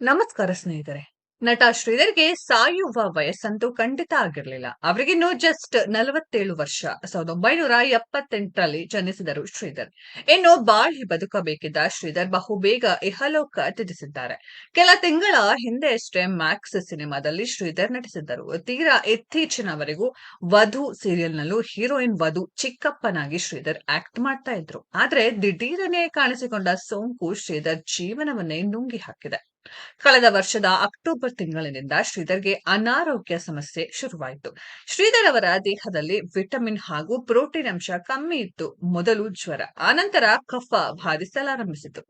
ನಮಸ್ಕಾರ ಸ್ನೇಹಿತರೆ. ನಟ ಶ್ರೀಧರ್ಗೆ ಸಾಯುವ ವಯಸ್ಸಂತೂ ಖಂಡಿತ ಆಗಿರಲಿಲ್ಲ. ಅವರಿಗಿನ್ನು ಜಸ್ಟ್ ನಲವತ್ತೇಳು ವರ್ಷ. ಸಾವಿರದ ಒಂಬೈನೂರ ಎಪ್ಪತ್ತೆಂಟರಲ್ಲಿ ಜನಿಸಿದರು ಶ್ರೀಧರ್. ಇನ್ನು ಬಾಳಿ ಬದುಕಬೇಕಿದ್ದ ಶ್ರೀಧರ್ ಬಹುಬೇಗ ಇಹಲೋಕ ತ್ಯಜಿಸಿದ್ದಾರೆ ಕೆಲ ತಿಂಗಳ ಹಿಂದೆ ಅಷ್ಟೇ ಮ್ಯಾಕ್ಸ್ ಸಿನಿಮಾದಲ್ಲಿ ಶ್ರೀಧರ್ ನಟಿಸಿದ್ದರು. ತೀರಾ ಇತ್ತೀಚಿನವರೆಗೂ ವಧು ಸೀರಿಯಲ್ನಲ್ಲೂ ಹೀರೋಯಿನ್ ವಧು ಚಿಕ್ಕಪ್ಪನಾಗಿ ಶ್ರೀಧರ್ ಆಕ್ಟ್ ಮಾಡ್ತಾ ಇದ್ರು. ಆದ್ರೆ ದಿಢೀರನೆ ಕಾಣಿಸಿಕೊಂಡ ಸೋಂಕು ಶ್ರೀಧರ್ ಜೀವನವನ್ನೇ ನುಂಗಿ ಹಾಕಿದೆ ಕಳೆದ ವರ್ಷದ ಅಕ್ಟೋಬರ್ ತಿಂಗಳಿನಿಂದ ಶ್ರೀಧರ್ಗೆ ಅನಾರೋಗ್ಯ ಸಮಸ್ಯೆ ಶುರುವಾಯಿತು. ಶ್ರೀಧರ್ ಅವರ ದೇಹದಲ್ಲಿ ವಿಟಮಿನ್ ಹಾಗೂ ಪ್ರೋಟೀನ್ ಅಂಶ ಕಮ್ಮಿ ಇತ್ತು. ಮೊದಲು ಜ್ವರ, ಆನಂತರ ಕಫ ಬಾಧಿಸಲಾರಂಭಿಸಿತು.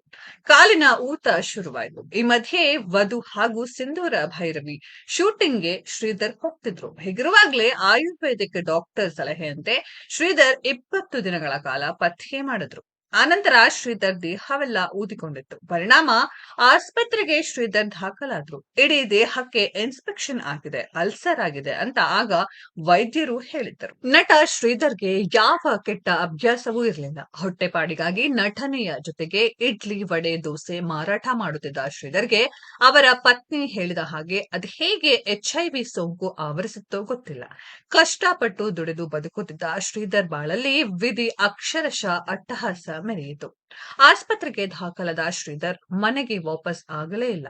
ಕಾಲಿನ ಊತ ಶುರುವಾಯಿತು. ಈ ಮಧ್ಯೆ ವಧು ಹಾಗೂ ಸಿಂಧೂರ ಭೈರವಿ ಶೂಟಿಂಗ್ಗೆ ಶ್ರೀಧರ್ ಹೋಗ್ತಿದ್ರು. ಹೀಗಿರುವಾಗಲೇ ಆಯುರ್ವೇದಿಕ್ ಡಾಕ್ಟರ್ ಸಲಹೆಯಂತೆ ಶ್ರೀಧರ್ ಇಪ್ಪತ್ತು ದಿನಗಳ ಕಾಲ ಪಥ್ಯ ಮಾಡಿದ್ರು. ಆನಂತರ ಶ್ರೀಧರ್ ದೇಹವೆಲ್ಲ ಊದಿಕೊಂಡಿತ್ತು. ಪರಿಣಾಮ ಆಸ್ಪತ್ರೆಗೆ ಶ್ರೀಧರ್ ದಾಖಲಾದ್ರು. ಇಡೀ ದೇಹಕ್ಕೆ ಇನ್ಸ್ಪೆಕ್ಷನ್ ಆಗಿದೆ, ಅಲ್ಸರ್ ಆಗಿದೆ ಅಂತ ಆಗ ವೈದ್ಯರು ಹೇಳಿದ್ದರು. ನಟ ಶ್ರೀಧರ್ಗೆ ಯಾವ ಕೆಟ್ಟ ಅಭ್ಯಾಸವೂ ಇರಲಿಲ್ಲ. ಹೊಟ್ಟೆಪಾಡಿಗಾಗಿ ನಟನೆಯ ಜೊತೆಗೆ ಇಡ್ಲಿ, ವಡೆ, ದೋಸೆ ಮಾರಾಟ ಮಾಡುತ್ತಿದ್ದ ಶ್ರೀಧರ್ಗೆ ಅವರ ಪತ್ನಿ ಹೇಳಿದ ಹಾಗೆ ಅದು ಹೇಗೆ ಎಚ್ ಐ ವಿ ಸೋಂಕು ಆವರಿಸುತ್ತೋ ಗೊತ್ತಿಲ್ಲ. ಕಷ್ಟಪಟ್ಟು ದುಡಿದು ಬದುಕುತ್ತಿದ್ದ ಶ್ರೀಧರ್ ಬಾಳಲ್ಲಿ ವಿಧಿ ಅಕ್ಷರಶಃ ಅಟ್ಟಹಾಸ ಮೆರೆಯಿತು ಆಸ್ಪತ್ರೆಗೆ ದಾಖಲಾದ ಶ್ರೀಧರ್ ಮನೆಗೆ ವಾಪಸ್ ಆಗಲೇ ಇಲ್ಲ.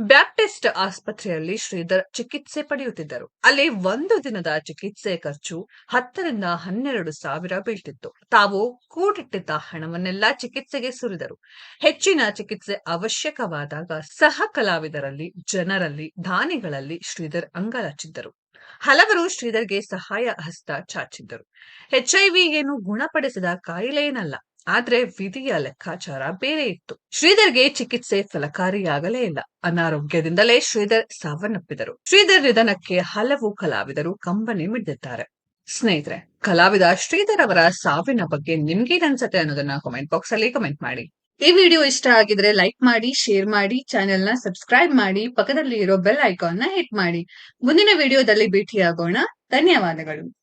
ಬ್ಯಾಪ್ಟಿಸ್ಟ್ ಆಸ್ಪತ್ರೆಯಲ್ಲಿ ಶ್ರೀಧರ್ ಚಿಕಿತ್ಸೆ ಪಡೆಯುತ್ತಿದ್ದರು. ಅಲ್ಲಿ ಒಂದು ದಿನದ ಚಿಕಿತ್ಸೆ ಖರ್ಚು ಹತ್ತರಿಂದ ಹನ್ನೆರಡು ಸಾವಿರ ಬೀಳ್ತಿತ್ತು. ತಾವು ಕೂಡಿಟ್ಟಿದ್ದ ಹಣವನ್ನೆಲ್ಲ ಚಿಕಿತ್ಸೆಗೆ ಸುರಿದರು. ಹೆಚ್ಚಿನ ಚಿಕಿತ್ಸೆ ಅವಶ್ಯಕವಾದಾಗ ಸಹ ಕಲಾವಿದರಲ್ಲಿ ಜನರಲ್ಲಿ, ದಾನಿಗಳಲ್ಲಿ ಶ್ರೀಧರ್ ಅಂಗಲಾಚಿದ್ದರು. ಹಲವರು ಶ್ರೀಧರ್ಗೆ ಸಹಾಯ ಹಸ್ತ ಚಾಚಿದ್ದರು. ಎಚ್ಐವಿ ಏನು ಗುಣಪಡಿಸಿದ ಕಾಯಿಲೆಯೇನಲ್ಲ. ಆದ್ರೆ ವಿಧಿಯ ಲೆಕ್ಕಾಚಾರ ಬೇರೆ ಇತ್ತು. ಶ್ರೀಧರ್ಗೆ ಚಿಕಿತ್ಸೆ ಫಲಕಾರಿಯಾಗಲೇ ಇಲ್ಲ. ಅನಾರೋಗ್ಯದಿಂದಲೇ ಶ್ರೀಧರ್ ಸಾವನ್ನಪ್ಪಿದರು. ಶ್ರೀಧರ್ ನಿಧನಕ್ಕೆ ಹಲವು ಕಲಾವಿದರು ಕಂಬನಿ ಮಿಡಿದಿದ್ದಾರೆ. ಸ್ನೇಹಿತರೆ, ಕಲಾವಿದ ಶ್ರೀಧರ್ ಅವರ ಸಾವಿನ ಬಗ್ಗೆ ನಿಮ್ಗೇನ್ ಅನ್ಸುತ್ತೆ ಅನ್ನೋದನ್ನ ಕಮೆಂಟ್ ಬಾಕ್ಸ್ ಅಲ್ಲಿ ಕಮೆಂಟ್ ಮಾಡಿ. ಈ ವಿಡಿಯೋ ಇಷ್ಟ ಆಗಿದ್ರೆ ಲೈಕ್ ಮಾಡಿ ಶೇರ್ ಮಾಡಿ ಚಾನೆಲ್ನ ಸಬ್ಸ್ಕ್ರೈಬ್ ಮಾಡಿ ಪಕ್ಕದಲ್ಲಿ ಇರೋ ಬೆಲ್ ಐಕಾನ್ನ ಹಿಟ್ ಮಾಡಿ. ಮುಂದಿನ ವಿಡಿಯೋದಲ್ಲಿ ಭೇಟಿಯಾಗೋಣ. ಧನ್ಯವಾದಗಳು.